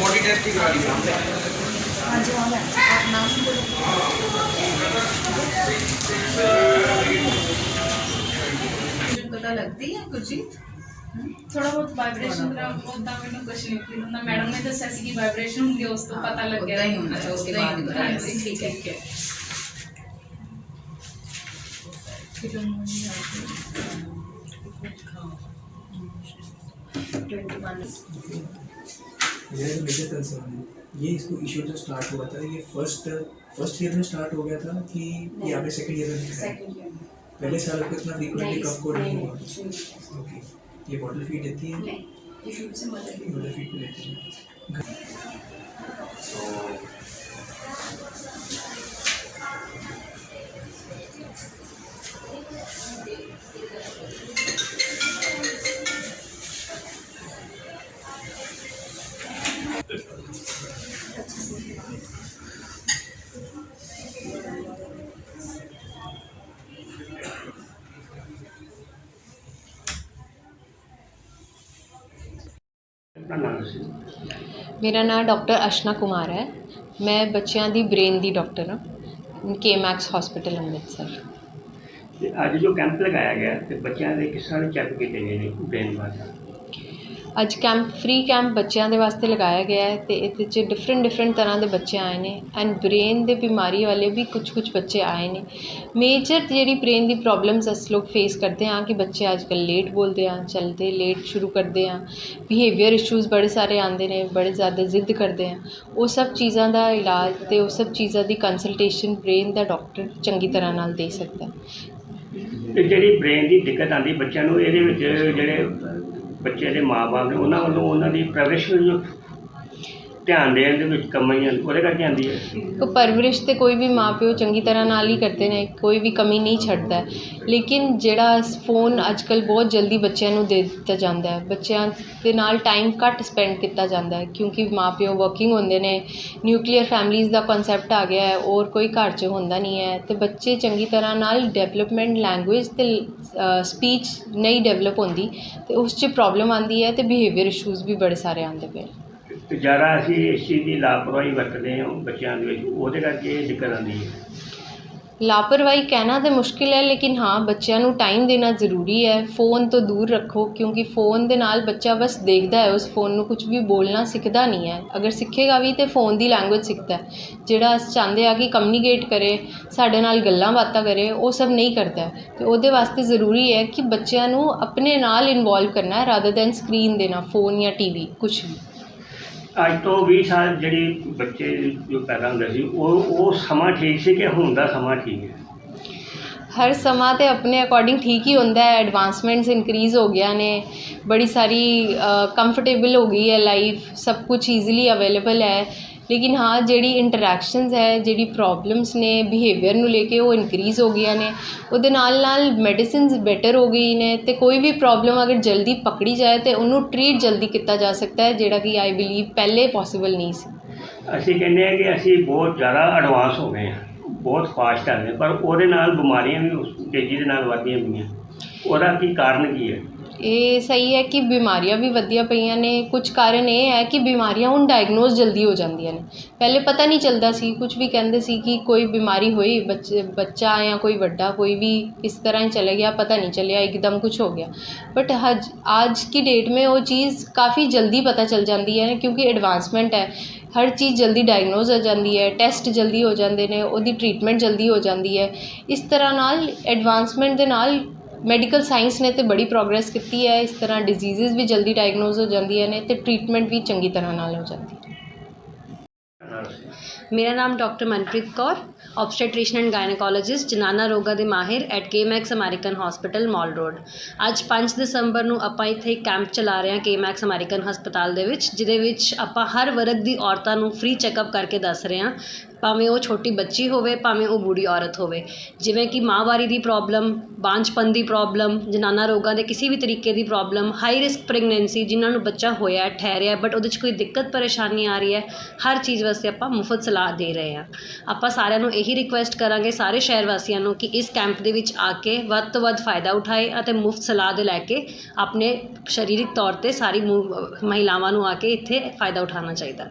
Body test ही करा लीजिए हाँ जी हाँ आप नाम पता लगती है गुरजीत हम्म, थोड़ा बहुत वाइब्रेशन का होता मैंने कुछ नहीं फील होता मैडम ने तो जैसे ऐसी की वाइब्रेशन होंगे उसको हाँ, पता लग गया। नहीं होना चाहिए उसके बाद बताया ठीक है। ठीक है। ट्वेंटी वन मुझे कंसर्न है ये इसको इशू जो स्टार्ट हुआ था ये फ़र्स्ट फ़र्स्ट ईयर में स्टार्ट हो गया था कि ये आपने सेकंड ईयर में सेकंड ईयर पहले साल आपको इतना फ्रीक्वेंटली कब को नहीं हुआ? ओके ये बॉटल फ़ीड देती है? नहीं इशू से मदर फ़ीड मदर फ़ीड लेती है। सो ਨਾਮ ਮੇਰਾ ਨਾਮ ਡਾਕਟਰ ਅਸ਼ਨਾ ਕੁਮਾਰ ਹੈ। ਮੈਂ ਬੱਚਿਆਂ ਦੀ ਬ੍ਰੇਨ ਦੀ ਡਾਕਟਰ ਹਾਂ। K Max hospital Amritsar. ਤੇ ਅੱਜ ਜੋ ਕੈਂਪ ਲਗਾਇਆ ਗਿਆ ਤੇ ਬੱਚਿਆਂ ਦੇ ਕਿਸ ਚੈੱਕ ਕੀਤੇ ਗਏ ਨੇ ਬ੍ਰੇਨ ਵਾਸਤੇ? ਅੱਜ ਕੈਂਪ ਫ੍ਰੀ ਕੈਂਪ ਬੱਚਿਆਂ ਦੇ ਵਾਸਤੇ ਲਗਾਇਆ ਗਿਆ ਹੈ ਅਤੇ ਇਹਦੇ 'ਚ ਡਿਫਰੈਂਟ ਡਿਫਰੈਂਟ ਤਰ੍ਹਾਂ ਦੇ ਬੱਚੇ ਆਏ ਨੇ ਐਂਡ ਬ੍ਰੇਨ ਦੇ ਬਿਮਾਰੀ ਵਾਲੇ ਵੀ ਕੁਛ ਕੁਛ ਬੱਚੇ ਆਏ ਨੇ। ਮੇਜਰ ਜਿਹੜੀ ਬ੍ਰੇਨ ਦੀ ਪ੍ਰੋਬਲਮਸ ਅਸੀਂ ਲੋਕ ਫੇਸ ਕਰਦੇ ਹਾਂ ਕਿ ਬੱਚੇ ਅੱਜ ਕੱਲ੍ਹ ਲੇਟ ਬੋਲਦੇ ਆ, ਚਲਦੇ ਲੇਟ ਸ਼ੁਰੂ ਕਰਦੇ ਆ ਬਿਹੇਵੀਅਰ ਇਸ਼ੂਜ਼ ਬੜੇ ਸਾਰੇ ਆਉਂਦੇ ਨੇ, ਬੜੇ ਜ਼ਿਆਦਾ ਜ਼ਿੱਦ ਕਰਦੇ ਆ। ਉਹ ਸਭ ਚੀਜ਼ਾਂ ਦਾ ਇਲਾਜ ਅਤੇ ਉਹ ਸਭ ਚੀਜ਼ਾਂ ਦੀ ਕੰਸਲਟੇਸ਼ਨ ਬ੍ਰੇਨ ਦਾ ਡਾਕਟਰ ਚੰਗੀ ਤਰ੍ਹਾਂ ਨਾਲ ਦੇ ਸਕਦਾ। ਹੈ ਤੇ ਜਿਹੜੀ ਬ੍ਰੇਨ ਦੀ ਦਿੱਕਤ ਆਉਂਦੀ ਬੱਚਿਆਂ ਨੂੰ, ਇਹਦੇ ਵਿੱਚ ਜਿਹੜੇ ਬੱਚੇ ਦੇ ਮਾਪੇ ਨੇ ਉਹਨਾਂ ਵੱਲੋਂ ਉਹਨਾਂ ਦੀ ਪ੍ਰਵਿਸ਼ ਧਿਆਨ ਦੇਣ ਦੇ ਵਿੱਚ ਕਮੀਆਂ ਉਹਦੇ ਕਰਕੇ ਆਉਂਦੀ ਹੈ ਕੋ ਪਰਵਰਿਸ਼ ਤੇ ਕੋਈ ਵੀ ਮਾਪਿਓ ਚੰਗੀ ਤਰ੍ਹਾਂ ਨਾਲ ਹੀ ਕਰਦੇ ਨੇ, ਕੋਈ ਵੀ ਕਮੀ ਨਹੀਂ ਛੱਡਦਾ। ਹੈ। ਲੇਕਿਨ ਜਿਹੜਾ ਫੋਨ ਅੱਜਕੱਲ ਬਹੁਤ ਜਲਦੀ ਬੱਚਿਆਂ ਨੂੰ ਦੇ ਦਿੱਤਾ ਜਾਂਦਾ ਹੈ। ਬੱਚਿਆਂ ਦੇ ਨਾਲ ਟਾਈਮ ਘੱਟ ਸਪੈਂਡ ਕੀਤਾ ਜਾਂਦਾ ਹੈ, ਕਿਉਂਕਿ ਮਾਪਿਓ ਵਰਕਿੰਗ ਹੁੰਦੇ ਨੇ ਨਿਊਕਲੀਅਰ ਫੈਮਲੀਜ਼ ਦਾ ਕਨਸੈਪਟ ਆ ਗਿਆ ਹੈ ਔਰ ਕੋਈ ਘਰ 'ਚ ਹੁੰਦਾ ਨਹੀਂ ਹੈ। ਤੇ ਬੱਚੇ ਚੰਗੀ ਤਰ੍ਹਾਂ ਨਾਲ ਡਿਵੈਲਪਮੈਂਟ ਲੈਂਗੁਏਜ ਤੇ ਸਪੀਚ ਨਹੀਂ ਡਿਵੈਲਪ ਹੁੰਦੀ ਤੇ ਉਸ 'ਚ ਪ੍ਰੋਬਲਮ ਆਉਂਦੀ ਹੈ ਤੇ ਬਿਹੇਵੀਅਰ ਇਸ਼ੂਜ਼ ਵੀ ਬੜੇ ਸਾਰੇ ਆਉਂਦੇ ਪਏ ਤੇ ਜ਼ਿਆਦਾ ਅਸੀਂ ਇਸ ਚੀਜ਼ ਦੀ ਲਾਪਰਵਾਹੀ ਵਰਤਦੇ ਹਾਂ ਬੱਚਿਆਂ ਦੇ ਵਿੱਚ, ਉਹਦੇ ਕਰਕੇ ਇਹ ਦਿੱਕਤ ਆਉਂਦੀ ਹੈ। ਲਾਪਰਵਾਹੀ ਕਹਿਣਾ ਤਾਂ ਮੁਸ਼ਕਿਲ ਹੈ, ਲੇਕਿਨ ਹਾਂ, ਬੱਚਿਆਂ ਨੂੰ ਟਾਈਮ ਦੇਣਾ ਜ਼ਰੂਰੀ ਹੈ। ਫ਼ੋਨ ਤੋਂ ਦੂਰ ਰੱਖੋ, ਕਿਉਂਕਿ ਫ਼ੋਨ ਦੇ ਨਾਲ ਬੱਚਾ ਬਸ ਦੇਖਦਾ ਹੈ, ਉਸ ਫ਼ੋਨ ਨੂੰ ਕੁਝ ਵੀ ਬੋਲਣਾ ਸਿੱਖਦਾ ਨਹੀਂ ਹੈ। ਅਗਰ ਸਿੱਖੇਗਾ ਵੀ ਤਾਂ ਫ਼ੋਨ ਦੀ ਲੈਂਗੁਏਜ ਸਿੱਖਦਾ ਜਿਹੜਾ ਅਸੀਂ ਚਾਹੁੰਦੇ ਆ ਕਿ ਕਮਿਊਨੀਕੇਟ ਕਰੇ, ਸਾਡੇ ਨਾਲ ਗੱਲਾਂ ਬਾਤਾਂ ਕਰੇ, ਉਹ ਸਭ ਨਹੀਂ ਕਰਦਾ ਹੈ। ਤੇ ਉਹਦੇ ਵਾਸਤੇ ਜ਼ਰੂਰੀ ਹੈ ਕਿ ਬੱਚਿਆਂ ਨੂੰ ਆਪਣੇ ਨਾਲ ਇਨਵੋਲਵ ਕਰਨਾ ਹੈ ਰਾਦਰ ਦੈਨ ਸਕਰੀਨ ਦੇਣਾ ਫ਼ੋਨ ਜਾਂ ਟੀਵੀ ਕੁਝ ਵੀ। ਅੱਜ ਤੋਂ 20 ਸਾਲ ਜਿਹੜੀ ਬੱਚੇ ਜੋ ਪੈਦਾ ਹੁੰਦੇ ਸੀ, ਉਹ ਉਹ ਸਮਾਂ ਠੀਕ ਸੀ ਕਿ ਹੁਣ ਦਾ ਸਮਾਂ ਠੀਕ ਹੈ? ਹਰ ਸਮਾਂ ਤੇ ਆਪਣੇ ਅਕੋਰਡਿੰਗ ਠੀਕ ਹੀ ਹੁੰਦਾ ਹੈ ਐਡਵਾਂਸਮੈਂਟਸ ਇਨਕਰੀਜ਼ ਹੋ ਗਿਆ ਨੇ, ਬੜੀ ਸਾਰੀ ਕੰਫਰਟੇਬਲ ਹੋ ਗਈ ਹੈ ਲਾਈਫ ਸਭ ਕੁਝ ਈਜ਼ੀਲੀ ਅਵੇਲੇਬਲ ਹੈ। ਲੇਕਿਨ ਹਾਂ, ਜਿਹੜੀ ਇੰਟਰੈਕਸ਼ਨਸ ਹੈ, ਜਿਹੜੀ ਪ੍ਰੋਬਲਮਸ ਨੇ ਬਿਹੇਵੀਅਰ ਨੂੰ ਲੈ ਕੇ ਉਹ ਇਨਕਰੀਜ਼ ਹੋ ਗਈਆਂ ਨੇ। ਉਹਦੇ ਨਾਲ ਨਾਲ ਮੈਡੀਸਿਨਸ ਬੈਟਰ ਹੋ ਗਈ ਨੇ ਅਤੇ ਕੋਈ ਵੀ ਪ੍ਰੋਬਲਮ ਅਗਰ ਜਲਦੀ ਪਕੜੀ ਜਾਏ ਤਾਂ ਉਹਨੂੰ ਟਰੀਟ ਜਲਦੀ ਕੀਤਾ ਜਾ ਸਕਦਾ ਹੈ, ਜਿਹੜਾ ਕਿ ਆਈ ਬਿਲੀਵ ਪਹਿਲੇ ਪੋਸੀਬਲ ਨਹੀਂ ਸੀ। ਅਸੀਂ ਕਹਿੰਦੇ ਹਾਂ ਕਿ ਅਸੀਂ ਬਹੁਤ ਜ਼ਿਆਦਾ ਐਡਵਾਂਸ ਹੋ ਗਏ ਹਾਂ। ਬਹੁਤ ਫਾਸਟ ਆ ਗਏ ਪਰ ਉਹਦੇ ਨਾਲ ਬਿਮਾਰੀਆਂ ਵੀ ਉਸ ਤੇਜ਼ੀ ਦੇ ਨਾਲ ਵੱਧਦੀਆਂ ਪਈਆਂ ਉਹਦਾ ਕੀ ਕਾਰਨ ਕੀ ਹੈ? ਇਹ ਸਹੀ ਹੈ ਕਿ ਬਿਮਾਰੀਆਂ ਵੀ ਵਧੀਆ ਪਈਆਂ ਨੇ ਕੁਝ ਕਾਰਨ ਇਹ ਹੈ ਕਿ ਬਿਮਾਰੀਆਂ ਹੁਣ ਡਾਇਗਨੋਸ ਜਲਦੀ ਹੋ ਜਾਂਦੀਆਂ ਨੇ ਪਹਿਲੇ ਪਤਾ ਨਹੀਂ ਚੱਲਦਾ ਸੀ ਕੁਝ ਵੀ ਕਹਿੰਦੇ ਸੀ ਕਿ ਕੋਈ ਬਿਮਾਰੀ ਹੋਈ ਬੱਚੇ ਬੱਚਾ ਜਾਂ ਕੋਈ ਵੱਡਾ ਕੋਈ ਵੀ ਇਸ ਤਰ੍ਹਾਂ ਹੀ ਚਲੇ ਗਿਆ ਪਤਾ ਨਹੀਂ ਚੱਲਿਆ ਇੱਕਦਮ ਕੁਝ ਹੋ ਗਿਆ ਬਟ ਹਜ आज की डेट में वो चीज़ काफ़ी जल्दी पता चल ਜਾਂਦੀ ਹੈ ਕਿਉਂਕਿ ਐਡਵਾਂਸਮੈਂਟ ਹੈ ਹਰ ਚੀਜ਼ ਜਲਦੀ ਡਾਇਗਨੋਸ ਹੋ ਜਾਂਦੀ ਹੈ ਟੈਸਟ ਜਲਦੀ ਹੋ ਜਾਂਦੇ ਨੇ ਉਹਦੀ ਟ੍ਰੀਟਮੈਂਟ ਜਲਦੀ ਹੋ ਜਾਂਦੀ ਹੈ ਇਸ ਤਰ੍ਹਾਂ ਨਾਲ ਐਡਵਾਂਸਮੈਂਟ ਦੇ ਨਾਲ ਮੈਡੀਕਲ ਸਾਇੰਸ ਨੇ ਤਾਂ ਬੜੀ ਪ੍ਰੋਗਰੈਸ ਕੀਤੀ ਹੈ। ਇਸ ਤਰ੍ਹਾਂ ਡਿਜ਼ੀਜ਼ਸ ਵੀ ਜਲਦੀ ਡਾਇਗਨੋਜ਼ ਹੋ ਜਾਂਦੀਆਂ ਨੇ ਅਤੇ ਟਰੀਟਮੈਂਟ ਵੀ ਚੰਗੀ ਤਰ੍ਹਾਂ ਨਾਲ ਹੋ ਜਾਂਦੀ ਹੈ। ਮੇਰਾ ਨਾਮ doctor Manpreet Kaur obstetrician and gynaecologist ਜਨਾਨਾ ਰੋਗਾਂ ਦੇ ਮਾਹਿਰ at K Max American hospital mall road ਅੱਜ 5 ਦਸੰਬਰ ਨੂੰ ਆਪਾਂ ਇੱਥੇ ਇੱਕ ਕੈਂਪ ਚਲਾ ਰਹੇ ਹਾਂ ਕੇਮੈਕਸ ਅਮਰੀਕਨ ਹਸਪਤਾਲ ਦੇ ਵਿੱਚ, ਜਿਹਦੇ ਵਿੱਚ ਆਪਾਂ ਹਰ ਵਰਗ ਦੀ ਔਰਤਾਂ ਨੂੰ ਫ੍ਰੀ ਚੈੱਕਅਪ ਕਰਕੇ ਦੱਸ ਰਹੇ ਹਾਂ। ਭਾਵੇਂ ਉਹ ਛੋਟੀ ਬੱਚੀ ਹੋਵੇ, ਭਾਵੇਂ ਉਹ ਬੁੜੀ ਔਰਤ ਹੋਵੇ। ਜਿਵੇਂ ਕਿ ਮਾਹਵਾਰੀ ਦੀ ਪ੍ਰੋਬਲਮ ਬਾਂਝਪਨ ਦੀ ਪ੍ਰੋਬਲਮ ਜਨਾਨਾ ਰੋਗਾਂ ਦੇ ਕਿਸੇ ਵੀ ਤਰੀਕੇ ਦੀ ਪ੍ਰੋਬਲਮ ਹਾਈ ਰਿਸਕ ਪ੍ਰੈਗਨੈਂਸੀ ਜਿਨ੍ਹਾਂ ਨੂੰ ਬੱਚਾ ਹੋਇਆ ਠਹਿਰਿਆ ਬਟ ਉਹਦੇ 'ਚ ਕੋਈ ਦਿੱਕਤ, ਪਰੇਸ਼ਾਨੀ ਆ ਰਹੀ ਹੈ, ਹਰ ਚੀਜ਼ ਵਾਸਤੇ ਆਪਾਂ ਮੁਫਤ ਸਲਾਹ ਦੇ ਰਹੇ ਹਾਂ। ਆਪਾਂ ਸਾਰਿਆਂ ਨੂੰ ਇਹੀ ਰਿਕੁਐਸਟ ਕਰਾਂਗੇ, ਸਾਰੇ ਸ਼ਹਿਰ ਵਾਸੀਆਂ ਨੂੰ, ਕਿ ਇਸ ਕੈਂਪ ਦੇ ਵਿੱਚ ਆ ਕੇ ਵੱਧ ਤੋਂ ਵੱਧ ਫਾਇਦਾ ਉਠਾਏ ਅਤੇ ਮੁਫਤ ਸਲਾਹ ਦੇ ਲੈ ਕੇ ਆਪਣੇ ਸਰੀਰਕ ਤੌਰ ਤੇ ਸਾਰੀ ਮੁ- ਮਹਿਲਾਵਾਂ ਨੂੰ ਆ ਕੇ ਇੱਥੇ ਫਾਇਦਾ ਉਠਾਉਣਾ ਚਾਹੀਦਾ।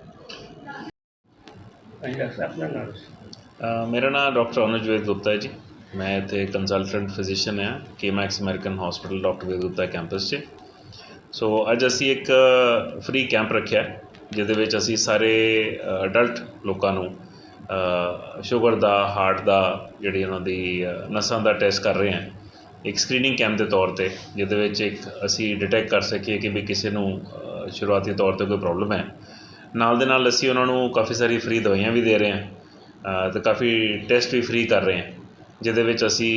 ਹਾਂਜੀ ਡਾਕਟਰ ਸਾਹਿਬ ਆਪਣਾ ਨਾਮ। ਦੱਸੋ। ਅ, ਮੇਰਾ ਨਾਮ ਡਾਕਟਰ ਅਨੁਜ ਵੇਦ ਗੁਪਤਾ ਹੈ ਜੀ। ਮੈਂ ਇੱਥੇ ਕੰਸਲਟੈਂਟ ਫਿਜ਼ੀਸ਼ੀਅਨ ਹਾਂ K Max American hospital doctor Ved Gupta campus 'ਚ। ਸੋ ਅੱਜ ਅਸੀਂ ਇੱਕ ਫ੍ਰੀ ਕੈਂਪ ਰੱਖਿਆ ਹੈ, ਜਿਹਦੇ ਵਿੱਚ ਅਸੀਂ ਸਾਰੇ ਅਡਲਟ ਲੋਕਾਂ ਨੂੰ ਸ਼ੂਗਰ ਦਾ ਹਾਰਟ ਦਾ ਜਿਹੜੀ ਉਹਨਾਂ ਦੀ ਅ, ਨਸਾਂ ਦਾ ਟੈਸਟ ਕਰ ਰਹੇ ਹਾਂ। ਇੱਕ ਸਕਰੀਨਿੰਗ ਕੈਂਪ ਦੇ ਤੌਰ ਤੇ ਜਿਹਦੇ ਵਿੱਚ ਇੱਕ ਅਸੀਂ ਡਿਟੈਕਟ ਕਰ ਸਕੀਏ ਕਿ ਵੀ ਕਿਸੇ ਨੂੰ ਅ, ਸ਼ੁਰੂਆਤੀ ਤੌਰ ਤੇ ਕੋਈ ਪ੍ਰੋਬਲਮ ਹੈ। ਨਾਲ ਦੇ ਨਾਲ ਅਸੀਂ ਉਹਨਾਂ ਨੂੰ ਕਾਫੀ ਸਾਰੀ ਫ੍ਰੀ ਦਵਾਈਆਂ ਵੀ ਦੇ ਰਹੇ ਹਾਂ ਅ, ਤੇ ਕਾਫੀ ਟੈਸਟ ਵੀ ਫ੍ਰੀ ਕਰ ਰਹੇ ਹਾਂ ਜਿਹਦੇ ਵਿੱਚ ਅਸੀਂ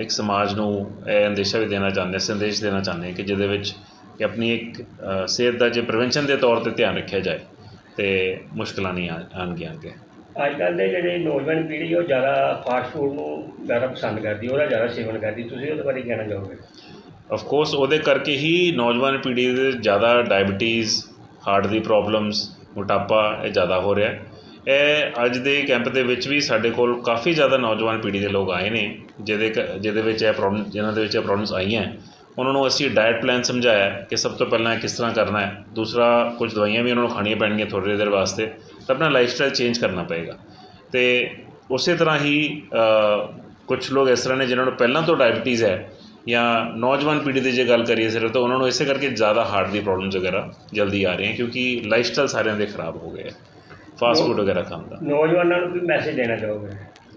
ਇੱਕ ਸਮਾਜ ਨੂੰ ਇਹ ਅੰਦੇਸ਼ਾ ਵੀ ਦੇਣਾ ਚਾਹੁੰਦੇ ਹਾਂ ਸੰਦੇਸ਼ ਦੇਣਾ ਚਾਹੁੰਦੇ ਹਾਂ ਕਿ ਜਿਹਦੇ ਵਿੱਚ ਕਿ ਆਪਣੀ ਇੱਕ ਸਿਹਤ ਦਾ ਜੇ ਪ੍ਰੀਵੈਂਸ਼ਨ ਦੇ ਤੌਰ ਤੇ ਧਿਆਨ ਰੱਖਿਆ ਜਾਏ ਤੇ ਮੁਸ਼ਕਲਾਂ ਨਹੀਂ ਆ- ਆਉਣਗੀਆਂ ਅੱਗੇ। ਅੱਜ ਕੱਲ੍ਹ ਦੇ ਜਿਹੜੇ ਨੌਜਵਾਨ ਪੀੜ੍ਹੀ ਉਹ ਜ਼ਿਆਦਾ ਫਾਸਟ ਫੂਡ ਨੂੰ ਜ਼ਿਆਦਾ ਪਸੰਦ ਕਰਦੀ ਉਹਦਾ ਜ਼ਿਆਦਾ ਸੇਵਨ ਕਰਦੀ ਤੁਸੀਂ ਉਹਦੇ ਬਾਰੇ ਕਹਿਣਾ ਚਾਹੋਗੇ? ਆਫ ਕੋਰਸ ਉਹਦੇ ਕਰਕੇ ਹੀ ਨੌਜਵਾਨ ਪੀੜ੍ਹੀ ਦੇ ਜ਼ਿਆਦਾ ਡਾਇਬੀਟੀਜ਼ ਹਾਰਟ ਦੀ ਪ੍ਰੋਬਲਮਸ, ਮੋਟਾਪਾ, ਇਹ ਜ਼ਿਆਦਾ ਹੋ ਰਿਹਾ ਇਹ ਅੱਜ ਦੇ ਕੈਂਪ ਦੇ ਵਿੱਚ ਵੀ ਸਾਡੇ ਕੋਲ ਕਾਫੀ ਜ਼ਿਆਦਾ ਨੌਜਵਾਨ ਪੀੜ੍ਹੀ ਦੇ ਲੋਕ ਆਏ ਨੇ, ਜਿਹਦੇ ਕ- ਜਿਹਦੇ ਵਿੱਚ ਇਹ ਪ੍ਰੋਬਲਮ ਜਿਨ੍ਹਾਂ ਦੇ ਵਿੱਚ ਇਹ ਪ੍ਰੋਬਲਮਸ ਆਈਆਂ ਉਹਨਾਂ ਨੂੰ ਅਸੀਂ ਡਾਇਟ ਪਲਾਨ ਸਮਝਾਇਆ ਕਿ ਸਭ ਤੋਂ ਪਹਿਲਾਂ ਕਿਸ ਤਰ੍ਹਾਂ ਕਰਨਾ ਹੈ। ਦੂਸਰਾ, ਕੁਝ ਦਵਾਈਆਂ ਵੀ ਉਹਨਾਂ ਨੂੰ ਖਾਣੀਆਂ ਪੈਣਗੀਆਂ ਥੋੜ੍ਹੀ ਦੇਰ ਵਾਸਤੇ, ਤਾਂ ਆਪਣਾ ਲਾਈਫ ਸਟਾਈਲ ਚੇਂਜ ਕਰਨਾ ਪਏਗਾ। ਤੇ ਉਸੇ ਤਰ੍ਹਾਂ ਹੀ ਕੁਝ ਲੋਕ ਇਸ ਤਰ੍ਹਾਂ ਨੇ ਜਿਨ੍ਹਾਂ ਨੂੰ ਪਹਿਲਾਂ ਤੋਂ ਡਾਇਬੀਟੀਜ਼ ਹੈ ਜਾਂ ਨੌਜਵਾਨ ਪੀੜ੍ਹੀ ਦੀ ਜੇ ਗੱਲ ਕਰੀਏ ਸਿਰਫ ਤਾਂ ਉਹਨਾਂ ਨੂੰ ਇਸੇ ਕਰਕੇ ਜ਼ਿਆਦਾ ਹਾਰਟ ਦੀ ਪ੍ਰੋਬਲਮਸ ਵਗੈਰਾ ਜਲਦੀ ਆ ਰਹੀਆਂ ਕਿਉਂਕਿ ਲਾਈਫ ਸਟਾਈਲ ਸਾਰਿਆਂ ਦੇ ਖਰਾਬ ਹੋ ਗਏ ਹੈ ਫਾਸਟ ਫੂਡ ਵਗੈਰਾ ਖਾਣ ਦਾ। ਨੌਜਵਾਨਾਂ ਨੂੰ ਕੀ ਮੈਸੇਜ ਦੇਣਾ ਚਾਹੋਗੇ?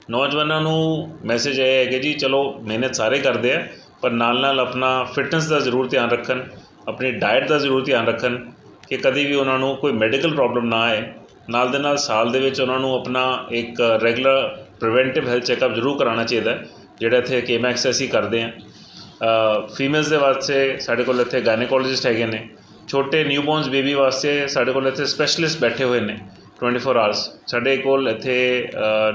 ਨੌਜਵਾਨਾਂ ਨੂੰ ਮੈਸੇਜ ਇਹ ਹੈ ਕਿ ਜੀ ਚਲੋ ਮਿਹਨਤ ਸਾਰੇ ਕਰਦੇ ਆ ਪਰ ਨਾਲ ਨਾਲ ਆਪਣਾ ਫਿਟਨੈਸ ਦਾ ਜ਼ਰੂਰ ਧਿਆਨ ਰੱਖਣ ਆਪਣੀ ਡਾਈਟ ਦਾ ਜ਼ਰੂਰ ਧਿਆਨ ਰੱਖਣ ਕਿ ਕਦੀ ਵੀ ਉਹਨਾਂ ਨੂੰ ਕੋਈ ਮੈਡੀਕਲ ਪ੍ਰੋਬਲਮ ਨਾ ਆਏ। ਨਾਲ ਦੇ ਨਾਲ ਸਾਲ ਦੇ ਵਿੱਚ ਉਹਨਾਂ ਨੂੰ ਆਪਣਾ ਇੱਕ ਰੈਗੂਲਰ ਪ੍ਰੀਵੈਂਟਿਵ ਹੈਲਥ ਚੈੱਕਅਪ ਜ਼ਰੂਰ ਕਰਾਉਣਾ ਚਾਹੀਦਾ ਜਿਹੜਾ ਇੱਥੇ ਕੇਮੈਕਸ ਅਸੀਂ ਕਰਦੇ ਹਾਂ ਫੀਮੇਲਸ ਦੇ ਵਾਸਤੇ ਸਾਡੇ ਕੋਲ ਇੱਥੇ ਗਾਇਨੇਕੋਲੋਜਿਸਟ ਹੈਗੇ ਨੇ। ਛੋਟੇ ਨਿਊਬੋਰਨਸ ਬੇਬੀ ਵਾਸਤੇ ਸਾਡੇ ਕੋਲ ਇੱਥੇ ਸਪੈਸ਼ਲਿਸਟ ਬੈਠੇ ਹੋਏ ਨੇ 24 ਆਵਰਸ ਸਾਡੇ ਕੋਲ ਇੱਥੇ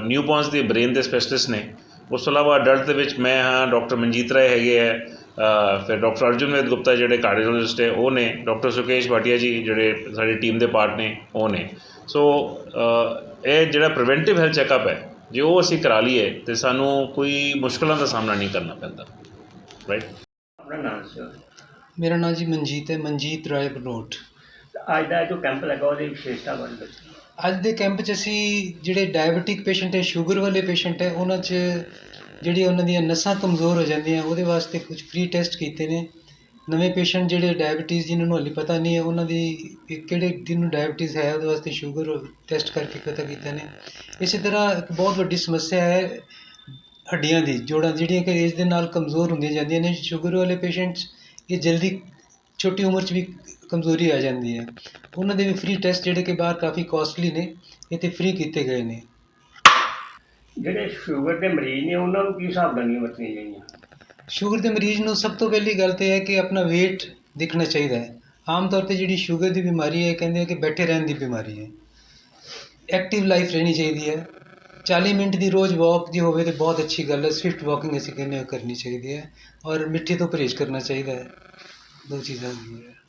ਨਿਊਬੋਰਨਸ ਦੀ ਬ੍ਰੇਨ ਦੇ ਸਪੈਸ਼ਲਿਸਟ ਨੇ। ਉਸ ਤੋਂ ਇਲਾਵਾ ਅਡਲਟ ਦੇ ਵਿੱਚ ਮੈਂ ਹਾਂ ਡਾਕਟਰ ਮਨਜੀਤ ਰਾਏ ਹੈਗੇ ਹੈ ਫਿਰ ਡਾਕਟਰ ਅਰਜੁਨ ਵੇਦ ਗੁਪਤਾ ਜਿਹੜੇ ਕਾਰਡੀਓਲੋਜਿਸਟ ਹੈ ਉਹ ਨੇ। ਡਾਕਟਰ ਸੁਕੇਸ਼ ਭਾਟੀਆ ਜੀ ਜਿਹੜੇ ਸਾਡੀ ਟੀਮ ਦੇ ਪਾਰਟ ਨੇ, ਉਹ ਨੇ। ਸੋ ਇਹ ਜਿਹੜਾ ਪ੍ਰੀਵੈਂਟਿਵ ਹੈਲਥ ਚੈੱਕਅਪ ਹੈ, ਜੇ ਉਹ ਅਸੀਂ ਕਰਾ ਲਈਏ, ਤੇ ਸਾਨੂੰ ਕੋਈ ਮੁਸ਼ਕਲਾਂ ਦਾ ਸਾਹਮਣਾ ਨਹੀਂ ਕਰਨਾ ਪੈਂਦਾ। ਰਾਈਟ ਆਪਣਾ ਨਾਮ ਦੱਸੋ ਮੇਰਾ ਨਾਮ ਜੀ ਮਨਜੀਤ ਹੈ ਮਨਜੀਤ ਰਾਏ ਬਨੋਟ ਅੱਜ ਦਾ ਜੋ ਕੈਂਪ ਲੱਗਾ ਉਹਦੀ ਵਿਸ਼ੇਸ਼ਤਾ ਬਾਰੇ ਦੱਸੋ ਅੱਜ ਦੇ ਕੈਂਪ 'ਚ ਅਸੀਂ ਜਿਹੜੇ ਡਾਇਬੀਟਿਕ ਪੇਸ਼ੈਂਟ ਹੈ ਸ਼ੂਗਰ ਵਾਲੇ ਪੇਸ਼ੈਂਟ ਹੈ ਉਹਨਾਂ 'ਚ ਜਿਹੜੀ ਉਹਨਾਂ ਦੀਆਂ ਨਸਾਂ ਕਮਜ਼ੋਰ ਹੋ ਜਾਂਦੀਆਂ ਉਹਦੇ ਵਾਸਤੇ ਕੁਝ ਫ੍ਰੀ ਟੈਸਟ ਕੀਤੇ ਨੇ ਨਵੇਂ ਪੇਸ਼ੈਂਟ ਜਿਹੜੇ ਡਾਇਬੀਟੀਜ਼ ਜਿਨ੍ਹਾਂ ਨੂੰ ਹਾਲੇ ਪਤਾ ਨਹੀਂ ਹੈ ਉਹਨਾਂ ਦੀ ਕਿਹੜੇ ਜਿਹਨੂੰ ਡਾਇਬੀਟੀਜ਼ ਹੈ ਉਹਦੇ ਵਾਸਤੇ ਸ਼ੂਗਰ ਟੈਸਟ ਕਰਕੇ ਪਤਾ ਕੀਤਾ ਨੇ ਇਸੇ ਤਰ੍ਹਾਂ ਇੱਕ ਬਹੁਤ ਵੱਡੀ ਸਮੱਸਿਆ ਹੈ ਹੱਡੀਆਂ ਦੀ ਜੋੜਾਂ ਜਿਹੜੀਆਂ ਕਿ ਏਜ ਦੇ ਨਾਲ ਕਮਜ਼ੋਰ ਹੁੰਦੀਆਂ ਜਾਂਦੀਆਂ ਨੇ ਸ਼ੂਗਰ ਵਾਲੇ ਪੇਸ਼ੈਂਟਸ ਇਹ ਜਲਦੀ ਛੋਟੀ ਉਮਰ 'ਚ ਵੀ ਕਮਜ਼ੋਰੀ ਆ ਜਾਂਦੀ ਹੈ। ਉਹਨਾਂ ਦੇ ਵੀ ਫ੍ਰੀ ਟੈਸਟ ਜਿਹੜੇ ਕਿ ਬਾਹਰ ਕਾਫੀ ਕਾਸਟਲੀ ਨੇ ਇੱਥੇ ਫ੍ਰੀ ਕੀਤੇ ਗਏ ਨੇ। ਜਿਹੜੇ ਸ਼ੂਗਰ ਦੇ ਮਰੀਜ਼ ਨੇ ਉਹਨਾਂ ਨੂੰ ਕੀ ਸਾਵਧਾਨੀਆਂ ਵਰਤਣੀਆਂ ਚਾਹੀਦੀਆਂ? ਸ਼ੂਗਰ ਦੇ ਮਰੀਜ਼ ਨੂੰ ਸਭ ਤੋਂ ਪਹਿਲੀ ਗੱਲ ਤੇ ਹੈ ਕਿ ਆਪਣਾ weight ਦਿਖਣਾ ਚਾਹੀਦਾ ਹੈ। ਆਮ ਤੌਰ ਤੇ ਜਿਹੜੀ ਸ਼ੂਗਰ ਦੀ ਬਿਮਾਰੀ ਹੈ ਕਹਿੰਦੇ ਆ ਕਿ ਬੈਠੇ ਰਹਿਣ ਦੀ ਬਿਮਾਰੀ ਹੈ। ਐਕਟਿਵ ਲਾਈਫ ਰਹਿਣੀ ਚਾਹੀਦੀ ਹੈ। 40 ਮਿੰਟ ਦੀ ਰੋਜ਼ ਵੋਕ ਜੇ ਹੋਵੇ ਤਾਂ ਬਹੁਤ ਅੱਛੀ ਗੱਲ ਹੈ। ਸਵਿਫਟ ਵਾਕਿੰਗ ਅਸੀਂ ਕਹਿੰਦੇ ਹਾਂ ਕਰਨੀ ਚਾਹੀਦੀ ਹੈ ਔਰ ਮਿੱਠੇ ਤੋਂ ਪਰਹੇਜ਼ ਕਰਨਾ ਚਾਹੀਦਾ ਹੈ। ਦੋ ਚੀਜ਼ਾਂ ਹੁੰਦੀਆਂ